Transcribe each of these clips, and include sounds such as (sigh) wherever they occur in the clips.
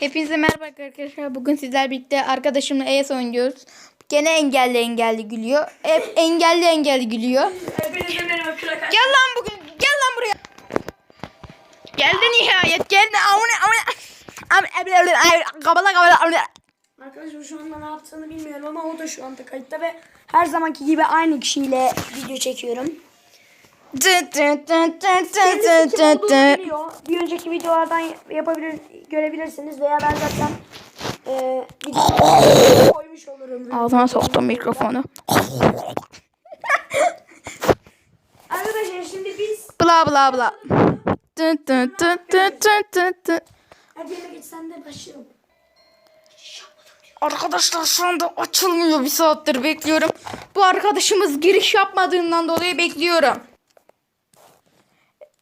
Hepinize merhaba arkadaşlar. Bugün sizler birlikte arkadaşımla ES oynuyoruz. Gene engelli engelli gülüyor. Hep engelli engelli gülüyor. Hepinize merhaba arkadaşlar. Gel lan bugün. Gel lan buraya. Geldi nihayet. Geldi. Amına amına. Am- Kabala kabala. amına. Arkadaşlar şu anda ne yaptığını bilmiyorum ama o da şu anda kayıtta ve her zamanki gibi aynı kişiyle video çekiyorum. Tı tı tı tı tı Kendisi tı kim tı olduğunu tı. biliyor. Bir önceki videolardan yapabilir görebilirsiniz veya ben zaten e, videoya koymuş olurum. Ağzına soktum mikrofonu. Arkadaşlar şimdi biz Bla bla bla. Hadi sen de başlayalım. Arkadaşlar şu anda açılmıyor bir saattir bekliyorum. Bu arkadaşımız giriş yapmadığından dolayı bekliyorum.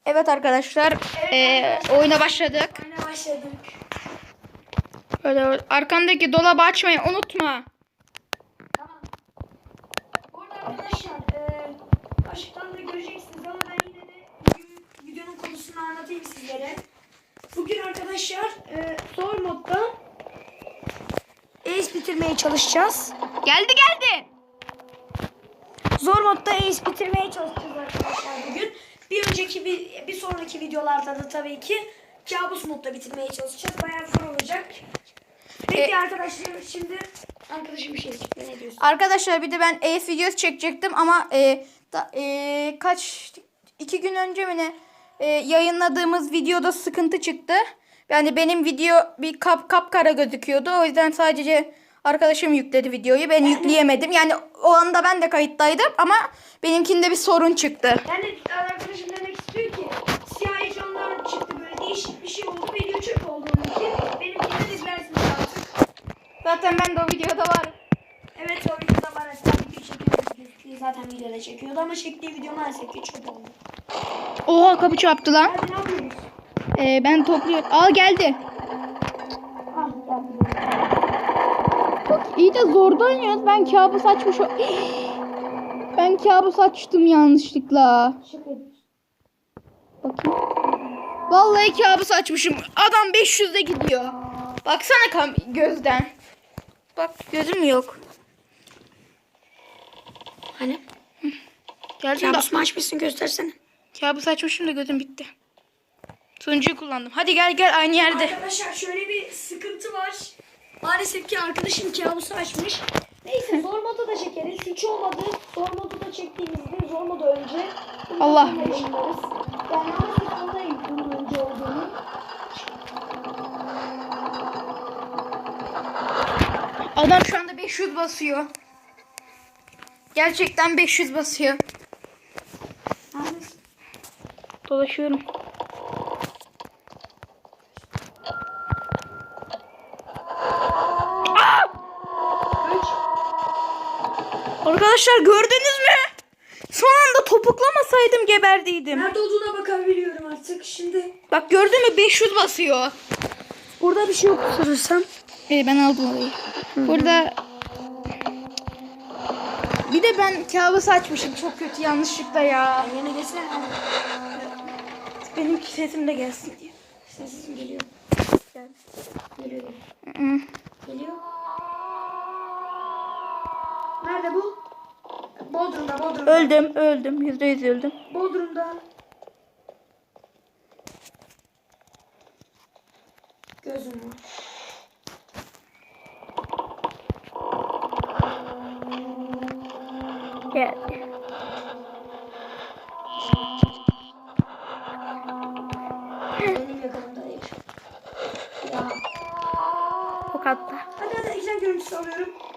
Evet arkadaşlar eee, oyuna başladık. Aynen başladık. Böyle arkandaki dolabı açmayı unutma. Tamam. Burada arkadaşlar e, başlıktan da göreceksiniz ama ben yine de bugün videonun konusunu anlatayım sizlere. Bugün arkadaşlar e, zor modda Ace bitirmeye çalışacağız. Geldi geldi. Zor modda Ace bitirmeye çalışacağız arkadaşlar bugün. Bir önceki bir, bir sonraki videolarda da tabii ki kabus modda bitirmeye çalışacağız. Bayağı zor olacak. Peki E- arkadaşlar şimdi arkadaşım bir şey çıktı ne diyorsun? Arkadaşlar bir de ben AS videosu çekecektim ama eee, da- eee, kaç iki gün önce mi ne eee, yayınladığımız videoda sıkıntı çıktı. Yani benim video bir kap kapkara gözüküyordu. O yüzden sadece arkadaşım yükledi videoyu. Ben yükleyemedim. Yani o anda ben de kayıttaydım ama benimkinde bir sorun çıktı. Yani arkadaşım demek istiyor ki siyah ekranlar çıktı böyle değişik bir şey oldu. Video çöp oldu onunki. Benimkinde de izlersiniz artık. Zaten ben de o videoda varım. Evet o videoda var aslında video çekiyoruz. Zaten videoda çekiyordu ama çektiği video maalesef ki çöp oldu. Oha kapı çarptı lan. Hadi ne yapıyoruz? Ee, ben topluyorum. Al geldi. Ah geldi. İyi de zordan yaz. Ben kabus açmış. Ben kabus açtım yanlışlıkla. Bakayım. Vallahi kabus açmışım. Adam 500'de gidiyor. Baksana kam gözden. Bak gözüm yok. Hani? Geldim Kabus mu açmışsın göstersene. kabus açmışım da gözüm bitti. Sunucuyu kullandım. Hadi gel gel aynı yerde. Arkadaşlar şöyle bir sıkıntı var. Maalesef ki arkadaşım kabusu açmış. Neyse zor modu da çekeriz. Hiç olmadı. Zor modu da çektiğimizde zor modu önce. Allah. Yani anlayın bunun önce olduğunu. Adam şu anda 500 basıyor. Gerçekten 500 basıyor. Dolaşıyorum. Arkadaşlar gördünüz mü? Son anda topuklamasaydım geberdiydim. Nerede olduğuna bakabiliyorum artık. Şimdi Bak gördün mü 500 basıyor. burada bir şey yok sanırsam. Ee, ben aldım orayı. Burada bir de ben kabus açmışım çok kötü yanlışlıkla ya. Yine geçsene. Benim sesim de gelsin diye. Sesim geliyor. Gel. Geliyor. Geliyor. Nerede bu? Bodrum'da, Bodrum'da. Öldüm, öldüm. Yüzde yüz öldüm. Bodrum'da. Gözüm var. Gel. Benim yakınımda değil. Ya. O katta. Hadi hadi ekran görüntüsü alıyorum.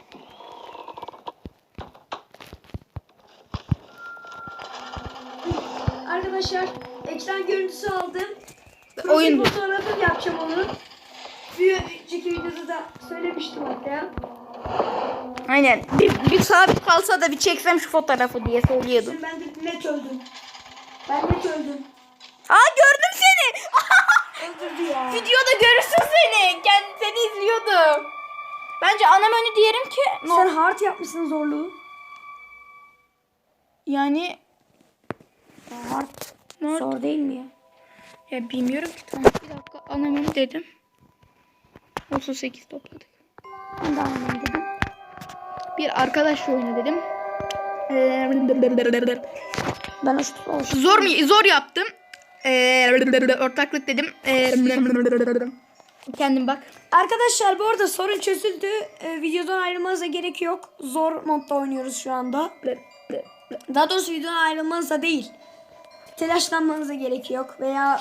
Arkadaşlar ekran görüntüsü aldım. Profil Oyun. fotoğrafı yapacağım onu. Bir önceki videoda da söylemiştim hatta. Aynen. Bir, bir sabit kalsa da bir çeksem şu fotoğrafı diye söylüyordum. Şimdi ben de net öldüm. Ben net öldüm. Aa gördüm seni. (laughs) Öldürdü ya. Videoda görürsün seni. Gel seni izliyordum. Bence ana menü diyelim ki Sen hard yapmışsın zorluğu. yani Hard. Hard. Zor değil mi ya? Ya bilmiyorum ki tamam. Bir dakika anonim dedim. 38 topladık. Ben de anonim dedim. Bir arkadaşla oyna dedim. Ben olsun. Zor mu? Zor yaptım. Ee, ortaklık dedim. Ee, kendim bak. Arkadaşlar bu arada sorun çözüldü. Ee, videodan ayrılmanıza gerek yok. Zor modda oynuyoruz şu anda. Daha doğrusu videodan ayrılmanıza değil. Telaşlanmanıza gerek yok. Veya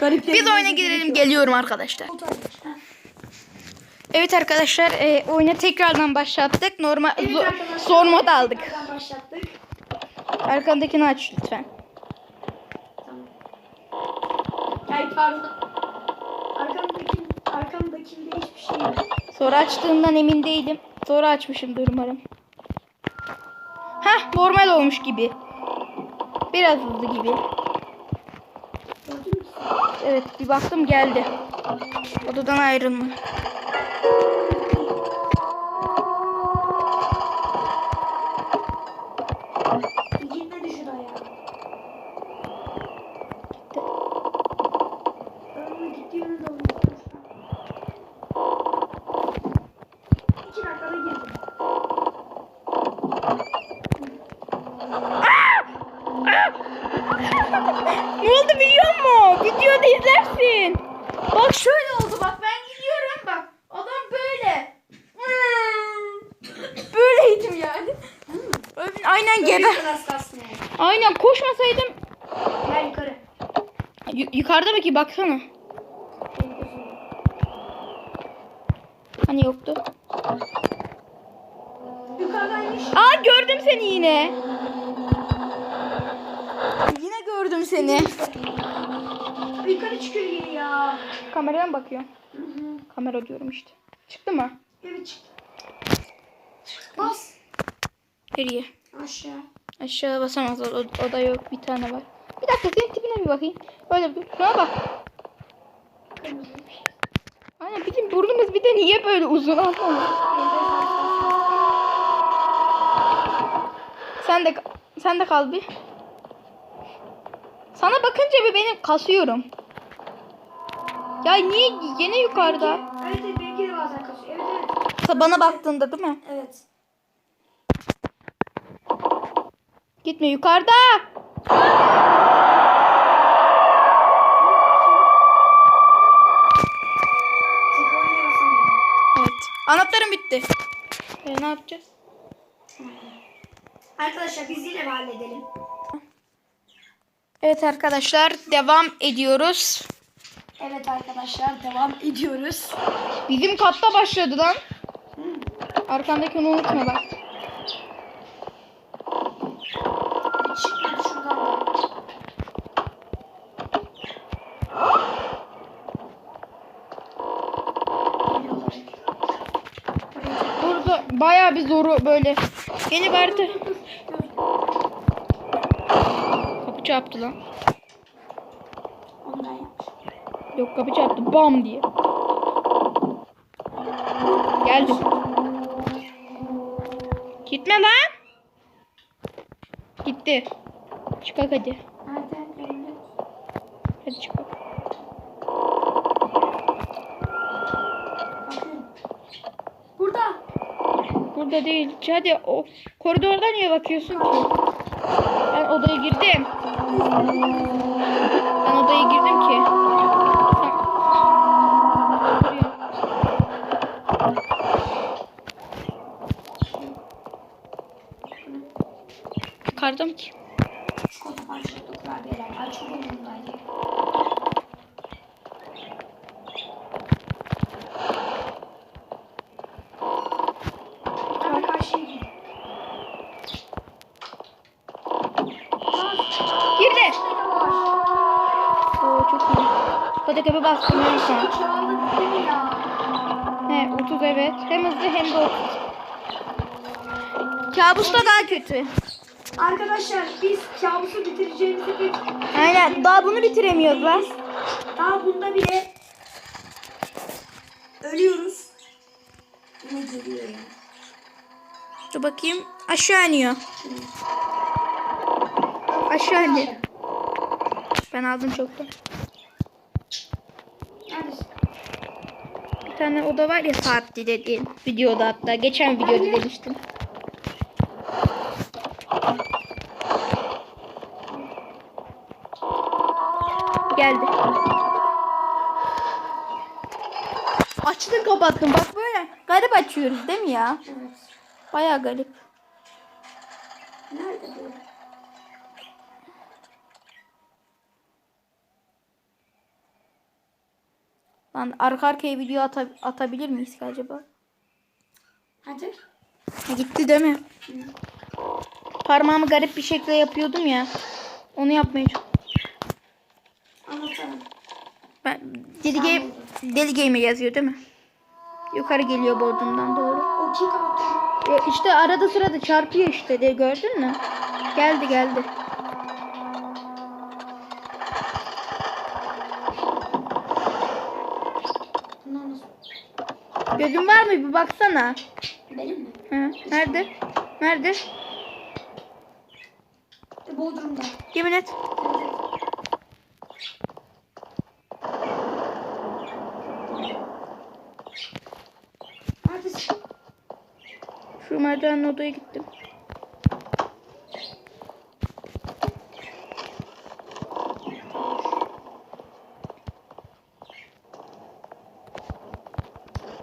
garip Biz oyuna girelim geliyorum arkadaşlar. Heh. Evet arkadaşlar e, oyuna tekrardan başlattık. Normal Evet zor, zor mod aldık. Başlattık. Arkandakini aç lütfen. Tamam. Ay pardon. Arkamdakinde hiçbir şey yok. Sonra açtığımdan emin değilim. Sonra açmışımdır umarım. Heh normal olmuş gibi. Biraz hızlı gibi. Evet bir baktım geldi. Odadan ayrılma. Gitmedi şuraya. Ben onu gittiğimi de unutmuşum. İki dakikada girdim. Ne oldu biliyor musun? Videoda izlersin. Bak şöyle oldu bak ben gidiyorum bak. Adam böyle. Böyleydim yani. Aynen geber. Aynen koşmasaydım. Gel yukarı. Y- yukarıda mı ki baksana. Hani yoktu. Yukarıdaymış. Aa gördüm seni yine. Yine gördüm seni. Yukarı çıkıyor geri ya. Kameraya mı bakıyor? Hı hı. Kamera diyorum işte. Çıktı mı? Evet çıktı. Bas. Nereye? Aşağı. Aşağı basamaz. O, o- o da yok. Bir tane var. Bir dakika senin tipine bir bakayım. Öyle bir. Şuna bak. Aynen bizim burnumuz bir de niye böyle uzun. Sen de sen de kal bir. Sana bakınca bir benim kasıyorum. Ya niye yine yukarıda? Evet evet benimki de bazen kasıyor. Evet evet. Bana baktığında değil mi? Evet. Gitme yukarıda. Evet. Anahtarım bitti. E, ne yapacağız? Arkadaşlar biz yine halledelim. Evet arkadaşlar devam ediyoruz. Evet arkadaşlar devam ediyoruz. Bizim katta başladı lan. Arkandakini unutma bak. Bir çıkmadı şuradan da. Geliyorlar. Burada bayağı bir zoru böyle. Yeni kartı. Kapı çarptı lan. Ondan. Yok kapı çarptı bam diye. Geldim. Gitme lan. Gitti. Çıkak hadi. Hadi çıkak. Burada. Burada değil. Hadi o koridorda niye bakıyorsun ki? Ben odaya girdim. Ben odaya girdim ki. Buraya. Yukarıda mı ki? Çikolata parçalı kurabiyeler. Ay çok umurumdaydı. Hemen karşıya gidin. Girdi. Ne var? Oo çok iyi. Kapı bastım ya? He 30 evet. Hem hızlı hem de 30. Kabus da daha kötü. Arkadaşlar biz kabusu bitireceğimizi pek... Aynen daha bunu bitiremiyoruz lan. Daha bunda bile ölüyoruz. Yine geliyor ya. Dur bakayım. Aşağı iniyor. Aşağı iniyor. Ben aldım çoktan. Neredesin? Bir tane oda var ya saatli dediğin. Videoda hatta. Geçen videoda demiştim. Geldi. Açtım kapattım. Bak böyle. Garip açıyoruz değil mi ya? Baya garip. Nerede bu? Lan arka arkaya video ata- atabilir miyiz acaba? Hadi. Ha, gitti değil mi? Parmağımı garip bir şekilde yapıyordum ya. Onu yapmaya çok. Anlatalım. Ben deli game, deli game yazıyor değil mi? Yukarı geliyor bordundan doğru. O kim kapattı? Ya işte arada sırada çarpıyor işte de gördün mü? Geldi geldi. Bunlar nasıl? Gözün var mı bir baksana. Benim mi? Hı, nerede? Nerede? Bodrum'da. Yemin et. Neredesin? Şu merdivenli odaya gittim.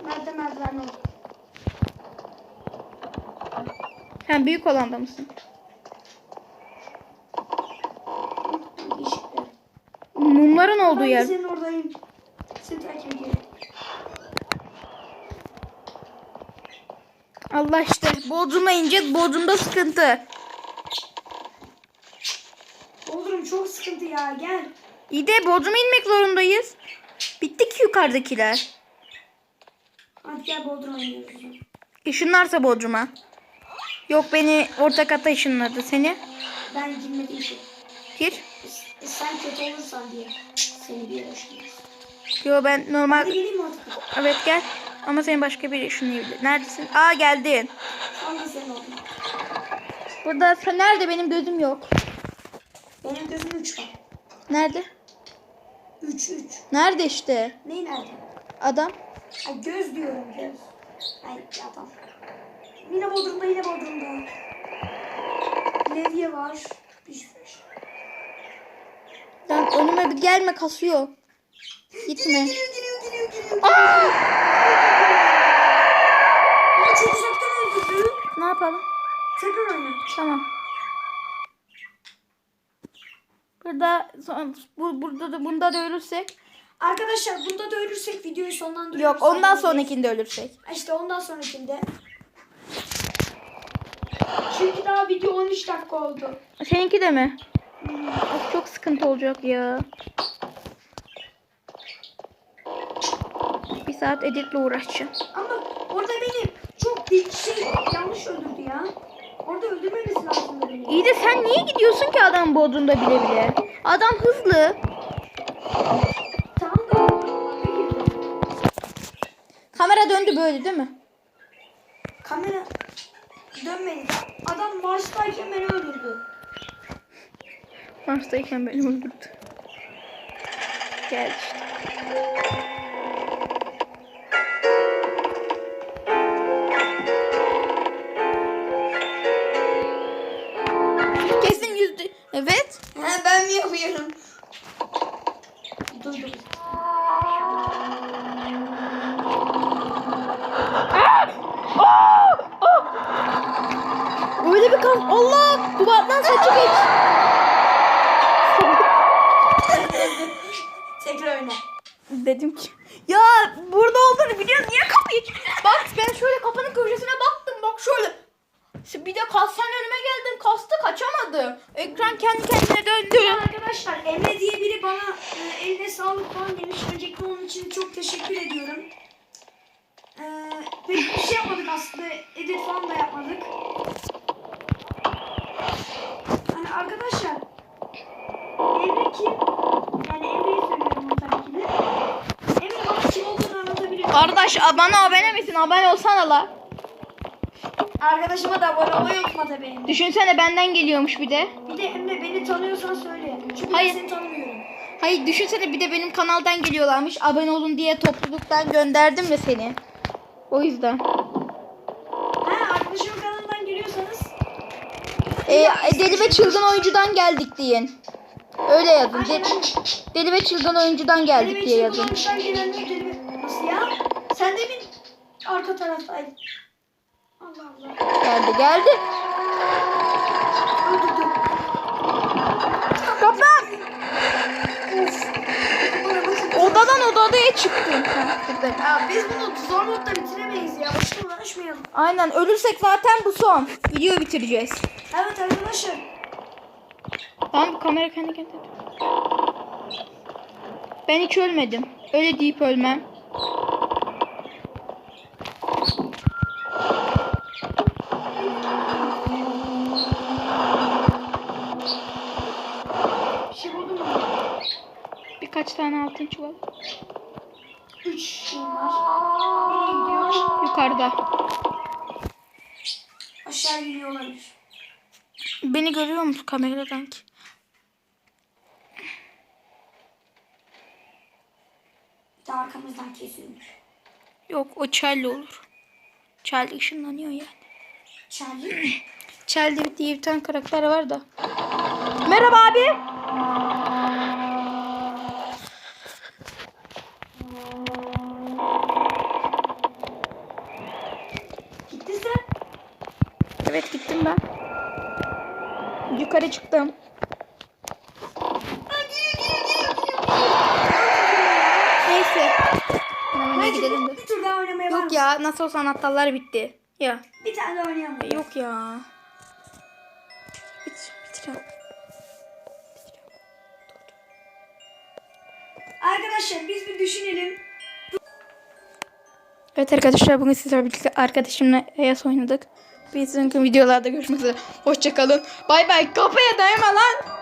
Nerede merdiven oldu? Sen büyük olanda mısın? İşte. Mumların olduğu Ben yer. senin oradayım. Seni takip ediyorum. Allah işte. Bodrum'a ineceğiz. Bodrum'da sıkıntı. Bodrum çok sıkıntı ya gel. İyi de Bodrum'a inmek zorundayız. Bitti ki yukarıdakiler. Hadi gel Bodrum'a iniyoruz. zaman. Işınlarsa Bodrum'a. Yok beni orta kata ışınladı. Seni? Ben girmediğim şey. Gir. E, sen kötü olursan diye seni bir yere. Yo ben normal... Hadi geleyim artık? Evet gel. Ama seni başka biri ışınlayabilir. Neredesin? Aa geldin. Şu anda senin oldun. Burada sen nerede? Benim gözüm yok. Benim gözüm 3 var. Nerede? 3 3. Nerede işte? Ney nerede? Adam. Ay göz diyorum göz. Ay adam. Yine Bodrum'da yine Bodrum'da. Levye var. Şey. Lan önüme bir gelme kasıyor. Gitme. Geliyor geliyor geliyor geliyor. Aa! Ama çok uzaktan öldürdü. Ne yapalım? Tekrar oyna. Tamam. Burada son, bu, burada da bunda da ölürsek. Arkadaşlar bunda da ölürsek videoyu sonlandırıyoruz. Yok ondan sonrakinde ölürsek. İşte ondan sonrakinde. Çünkü daha video 13 dakika oldu. Seninki de mi? Of, çok sıkıntı olacak ya. Bir saat editle uğraşacağım. Ama orada beni çok bir şey yanlış öldürdü ya. Orada öldürmemesi lazımdı beni. İyi de sen niye gidiyorsun ki adam Bodrum'da bile bile? Adam hızlı. Tamam da. Kamera döndü böyle değil mi? Kamera dönmedi. Adam Mars'tayken beni öldürdü. Mars'tayken beni öldürdü. Geldi işte. Duvardan saçı geç. Tekrar oyna. Dedim ki ya burada olduğunu biliyorsun niye kapıyı Bak ben şöyle kapının köşesine baktım bak şöyle. İşte Bir de kas sen önüme geldin kastı kaçamadım. Ekran kendi kendine döndü. Arkadaşlar Emre diye biri bana e, eline sağlık falan demiş. Öncelikle onun için çok teşekkür ediyorum. E, pek bir şey yapmadık aslında. Edit falan da yapmadık. Hani arkadaşlar Emre kim? Yani Emre'yi söylüyorum tabii ki de. Emre bana kim olduğunu anlatabilir. Kardeş bana abone misin? Abone olsana la. Arkadaşıma da abone olmayı unutma tabii. Düşünsene benden geliyormuş bir de. Bir de Emre beni tanıyorsan söyle. Çünkü Hayır. ben seni tanımıyorum. Hayır düşünsene bir de benim kanaldan geliyorlarmış. Abone olun diye topluluktan gönderdim ya seni. O yüzden. Ha arkadaşımın kanalından giriyorsanız Ee, deli ve çılgın oyuncudan geldik deyin. Öyle yazın. De- deli ve çılgın oyuncudan geldik diye yazın. kullanmışlar gelenler deli Nasıl ya? Sen de mi arka taraftaydın? Allah Allah. Geldi geldi. Öldürdüm. Kapat. Odadan odaya buradayım. Ya biz bunu zor modda bitiremeyiz ya. Başka uğraşmayalım. Aynen ölürsek zaten bu son. Video bitireceğiz. Evet arkadaşlar. Tamam bu kamera kendi kendine. Ben hiç ölmedim. Öyle deyip ölmem. Altın çuval. Üç var. Nereye gidiyor? Yukarıda. Aşağı gidiyor olabilir. Beni görüyor musun kameradan ki? Bir de arkamızdan kesiyormuş. Yok o Charlie olur. Charlie ışınlanıyor yani. Charlie. Charlie diye bir tane karakter var da. Merhaba abi. Gittin sen. Gittim ben. Yukarı çıktım. Neyse. Hadi gidelim de. bir tur daha oynamaya var Yok ya nasıl olsa anahtarlar bitti. Ya. Bir tane daha oynayalım. Yok ya. Bit, bitirem. Arkadaşlar biz bir düşünelim. Evet arkadaşlar bugün sizlerle birlikte arkadaşımla ES oynadık. Bir sonraki videolarda görüşmek üzere. Hoşçakalın. Bay bay. Kapıya dayama lan.